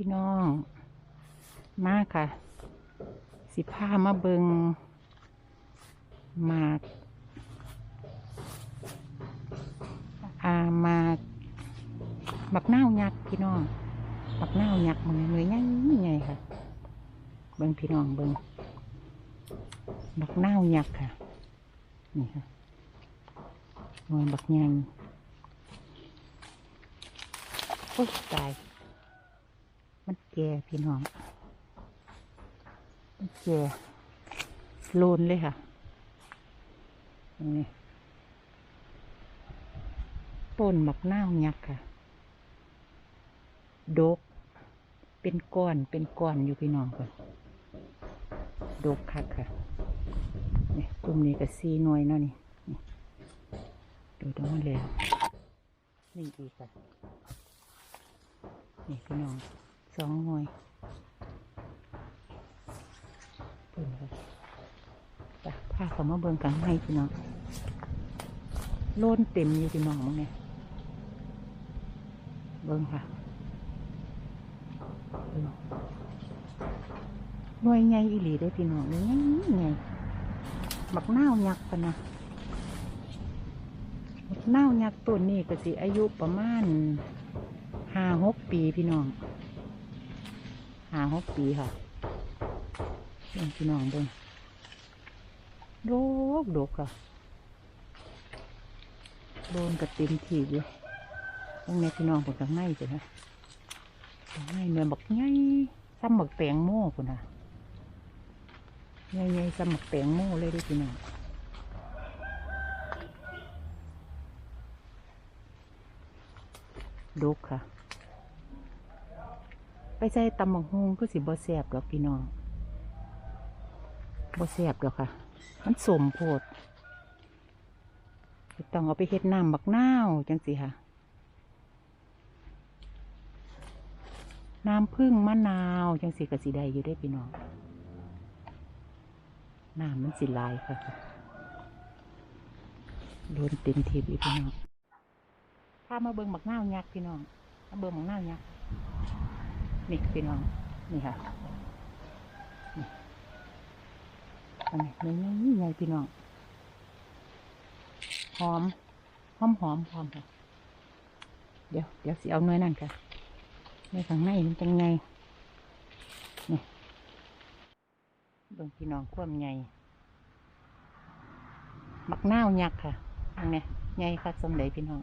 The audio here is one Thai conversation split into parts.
พี่น้อง มาค่ะ สิพามาเบิงหมากอาหมากหมักเน่าวยักษ์พี่น้องหมักเน่าวยักษ์มันเลยง่ายไงค่ะ เบิงพี่น้องเบิงหมักเน่าวยักษ์ค่ะ นี่ค่ะหน่วยบักใหญ่โอ้ยตาย มันแก่พี่น้อง มันแก่โลนเลยค่ะนี่ต้นหมักนาวยักษ์ค่ะ ดก เป็นก้อน เป็นก้อนอยู่พี่น้องค่ะ ดกคักค่ะนี่กลุ่มนี้ก็ซีหน่วยเนาะนี่นดูตรงนั้นเลยนี่อีกค่ะ นี่พี่น้อง สองหน่วยค่ะจ้ะผ้าเขามาเบิงกันให้พี่น้องโล่นเต็มอยู่พี่น้องมั้งเนี่ยเบิงค่ะหน่วยใหญ่อีหลีได้พี่น้องน่วยใหญ่ใหญ่บักเน่าวยักษ์ปะนะบักนาวยักษ์ต้นนี้ก็สิอายุประมาณห้าหกปีพี่น้อง ห้าหกปีค่ะเบิ่งพี่น้องเบิ่งโดกโดกค่ะโดนกระต็มทีอยู่ตรงนี้พี่น้องผมข้างในจ้ะนะข้างในเนื้อบักไงซ้ำบักแตงโม่คุณน่ะไงไงซ้ำบักแตงโม่เลยด้วยพี่น้องโดกค่ะ ไปใส่ตำบักฮุงก็สิบ่แสบดอกพี่น้องบ่แสบดอกค่ะ มันสมโพดต้องเอาไปเฮ็ดน้ำบักนาวจังสิค่ะ น้ำผึ้งมะนาวจังสิก็สิได้อยู่ได้พี่น้องน้ำมันสิลายค่ะโดนเต็มทีพี่น้องพามาเบิ่งบักนาวยักษ์พี่น้องมาเบิ่งบักนาวยักษ์ นี่พี่น้อง นี่ค่ะนี่อันนี้เนื้อนี่ไงพี่น้อง หอม หอมหอมหอมค่ะ เดี๋ยว เดี๋ยวสิเอาเนื้อนั่นค่ะเนื้อข้างในมันเป็นไง นี่เบิ่งพี่น้องความใหญ่มักนาวยักษ์ค่ะมึงเนี่ยใหญ่ค่ะสมเด็จพี่น้อง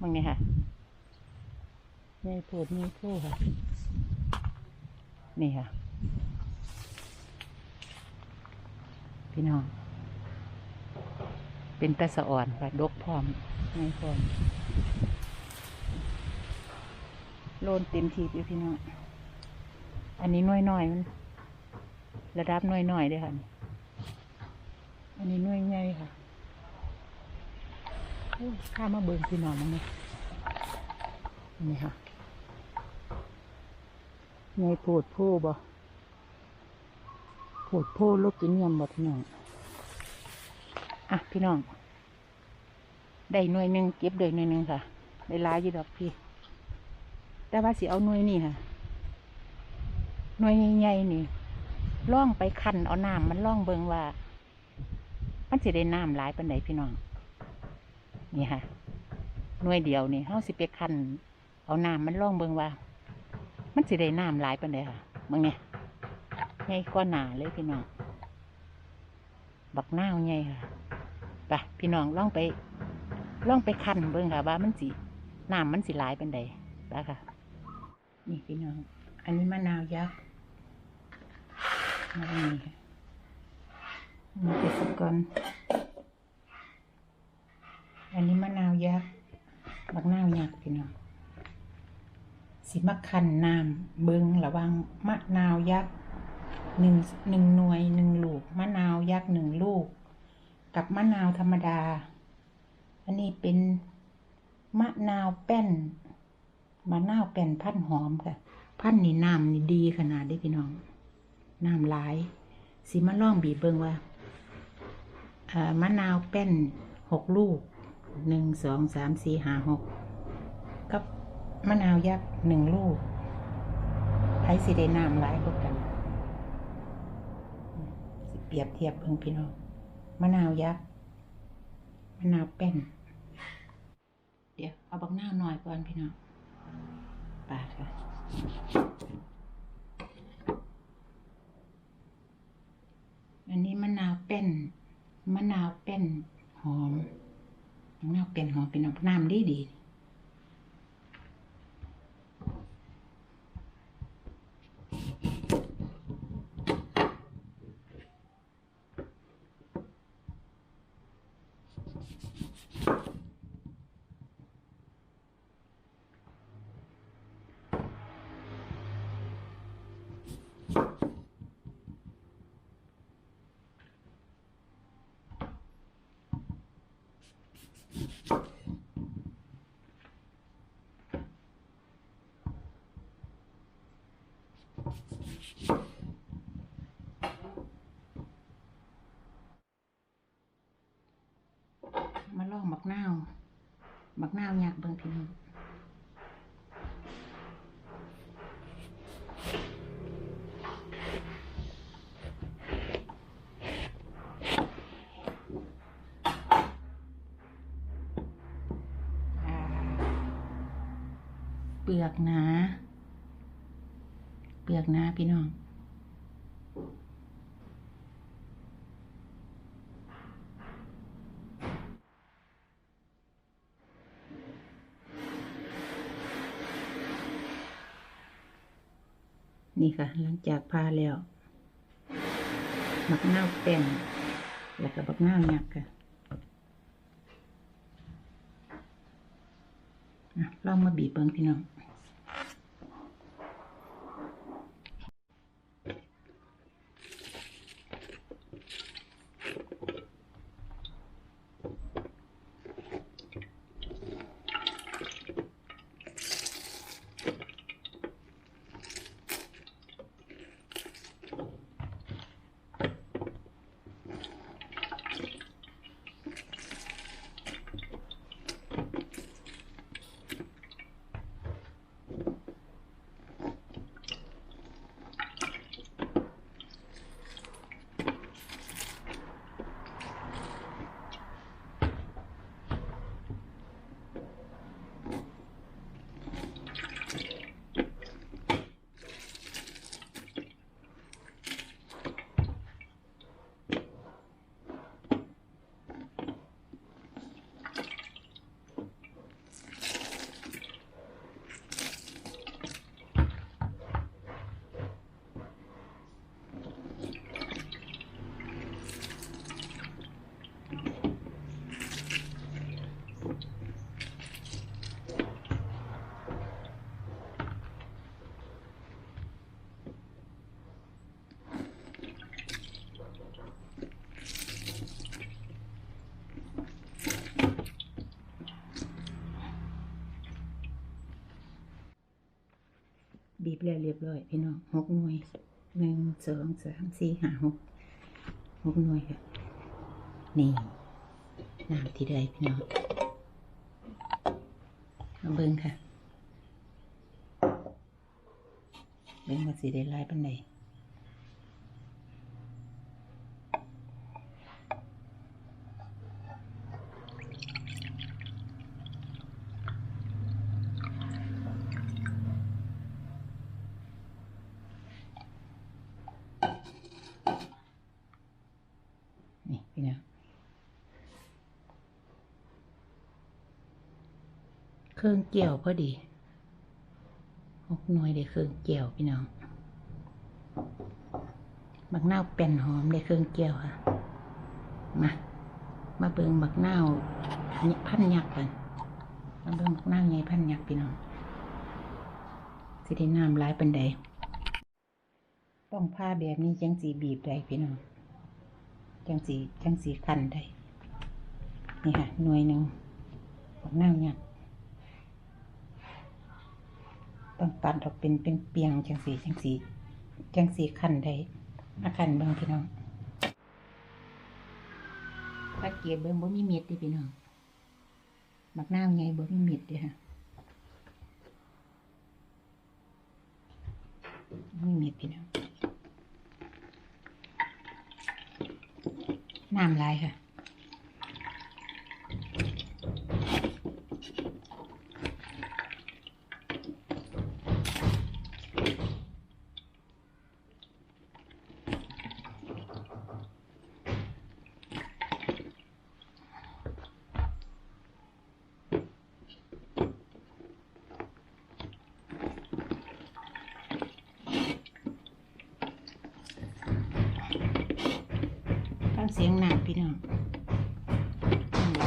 มึงเนี่ยค่ะ นี่พูดนี่พูดค่ะ นี่ค่ะ พี่น้อง เป็นตะสะอ่อนค่ะดกพร้อมไม่พร้อมโลนเต็มทีอยู่พี่น้อง อันนี้น้อยน้อยมัน ระดับน้อยน้อยเลยค่ะ อันนี้น้อยใหญ่ค่ะข้ามาเบิ่งพี่น้องมั้งเนี่ยนี่ค่ะ ไงโพดโพบ่โพดโพลูกกินยำบ่พี่น้อง อะพี่น้อง ได้หน่วยหนึ่งเก็บได้หน่วยหนึ่งค่ะ ได้หลายอยู่ดอกพี่ แต่ว่าสิเอาหน่วยนี่ค่ะ หน่วยใหญ่ๆนี่ล่องไปคันเอาน้ำมันล่องเบิงว่า มันสิได้น้ำหลายปันไดพี่น้อง นี่ค่ะ หน่วยเดียวนี่เฮาสิไปคันเอาน้ำมันล่องเบิงว่า มันสิได้น้ำหลายปานใดค่ะมึงเนี่ยใหญ่กว่าหนาเลยพี่น้อง บักหน้าวใหญ่ค่ะไปพี่น้องล่องไปล่องไปคันเบิ่งค่ะ ว่ามันสิน้ำมันสิหลายปานใดไปค่ะ นี่พี่น้อง อันนี้มะนาวยักษ์มาตรงนี้ค่ะนี่เป็นสกอนอันนี้มะนาวยักษ์บักนาวยักษ์พี่น้อง สิมะคันน้ำเบิงระวังมะนาวยักษ์หนึ่งหนึ่งหน่วยหนึ่งลูกมะนาวยักษ์หนึ่งลูก กับมะนาวธรรมดา อันนี้เป็นมะนาวแป้นมะนาวแป้นพันหอมค่ะพันนี่น้ำนี่ดีขนาดได้พี่น้องน้ำหลายสิมาล่องบีบเบิงว่าเอ่อมะนาวแป้นหกลูกหนึ่งสองสามสี่ห้าหก มะนาวยักษ์หนึ่งลูกไผสิได้น้ำหลายกว่ากันสิเปรียบเทียบเพิ่งพี่น้องมะนาวยักษ์มะนาวแป้น เดี๋ยวเอาบักหน้าหน่อยก่อนพี่น้องปาดค่ะอันนี้มะนาวเป็นมะนาวเป็นหอมมะนาวเป็นหอมเป็นน้ำน้ำดีดี มาลองบักนาวบักนาวอยากเบิ่งพี่น้องเปลือกนา เปลือกหน้าพี่น้องนี่ค่ะ หลังจากพาแล้วบักนาวแป้นแล้วก็บักนาวยักค่ะอะลองมาบีบเบิ่งพี่น้อง บีบแล้วเรียบร้อยพี่น้องหกหน่วยหนึ่งสองสามสี่ห้าหกหกหน่วยค่ะนี่น้ำที่ได้พี่น้องมาเบิ้งค่ะเบิ้งว่าสีได้ลายปันไหนพี่น้อง เครื่องเกี่ยวพอดีหกหน่วยได้เครื่องเกี่ยวพี่น้องบักนาวเป็นหอมได้เครื่องเกี่ยวค่ะ มา มาเบิ่งบักนาวพันยักษ์กันมาเบิ่งบักนาวไงพันยักษ์พี่น้องสิได้น้ำหลายปันใดต้องผ้าแบบนี้จังสีบีบได้พี่น้องจังสีจังสีคันได้นี่ค่ะหน่วยหนึ่งบักนาวยักษ์ ต้องตัดออกเป็นเป็นเปียงจังสีจังสีจังสีคันได้อาคันเบิ่งพี่น้องถ้าเกียบเบิ่งบ่มีเม็ดเดิพี่น้องบักน้าวไงบ่มีเม็ดเด้ค่ะมีเม็ดพี่น้องน้ำลายค่ะ ฟังเสียงน้ำพี่น้องน้ำไหล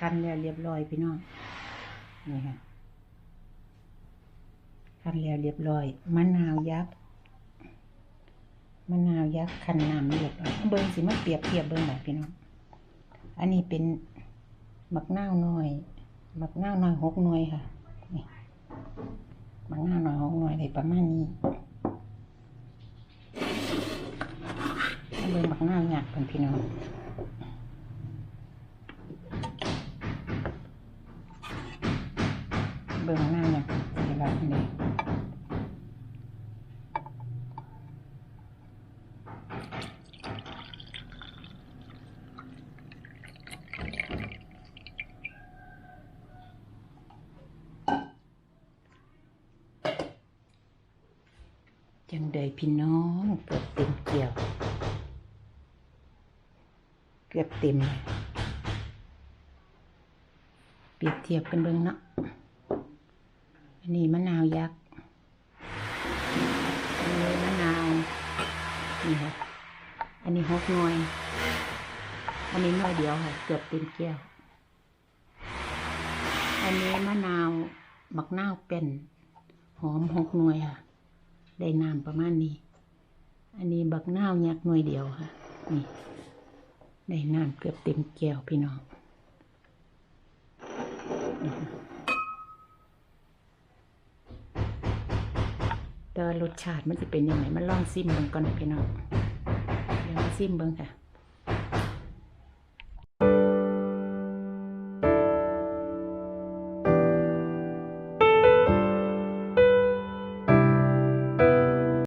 กันแล้วเรียบร้อยพี่น้องนี่ค่ะ คันแล้วเรียบร้อย มะนาวยักษ์ มะนาวยักษ์คันน้ำเรียบร้อยเบิ้งสิมาเปรียบเทียบเบิ้งแบบพี่น้อง อันนี้เป็นมักนาวน้อยมักนาวน้อยหกหน่วยค่ะ นี่มักนาวน้อยหกหน่วยได้ประมาณนี้เบิ้งมักนาวหยักเพิ่นพี่น้องเบิ่งหน้าเนี่ยสิละนี่ จังใดพี่น้องเกือบเต็มเกี่ยว เกือบเต็มเปรียบเทียบกันเบิ่งเนาะอันนี้มะนาวยักษ์อันนี้มะนาวนี่ค่ะอันนี้หกหน่วยอันนี้หน่วยเดียวค่ะ เกือบเต็มแก้ว อันนี้มะนาวบักนาวเป็นหอมหกหน่วยค่ะ ได้น้ำประมาณนี้ อันนี้บักนาวยักหน่วยเดียวค่ะ นี่ ได้น้ำเกือบเต็มแก้วพี่น้องแต่ว่ารสชาติมันจะเป็นยังไงมันลองซิมเบิ่งก่อนพี่น้องเดี๋ยวมาซิมเบิ่งค่ะ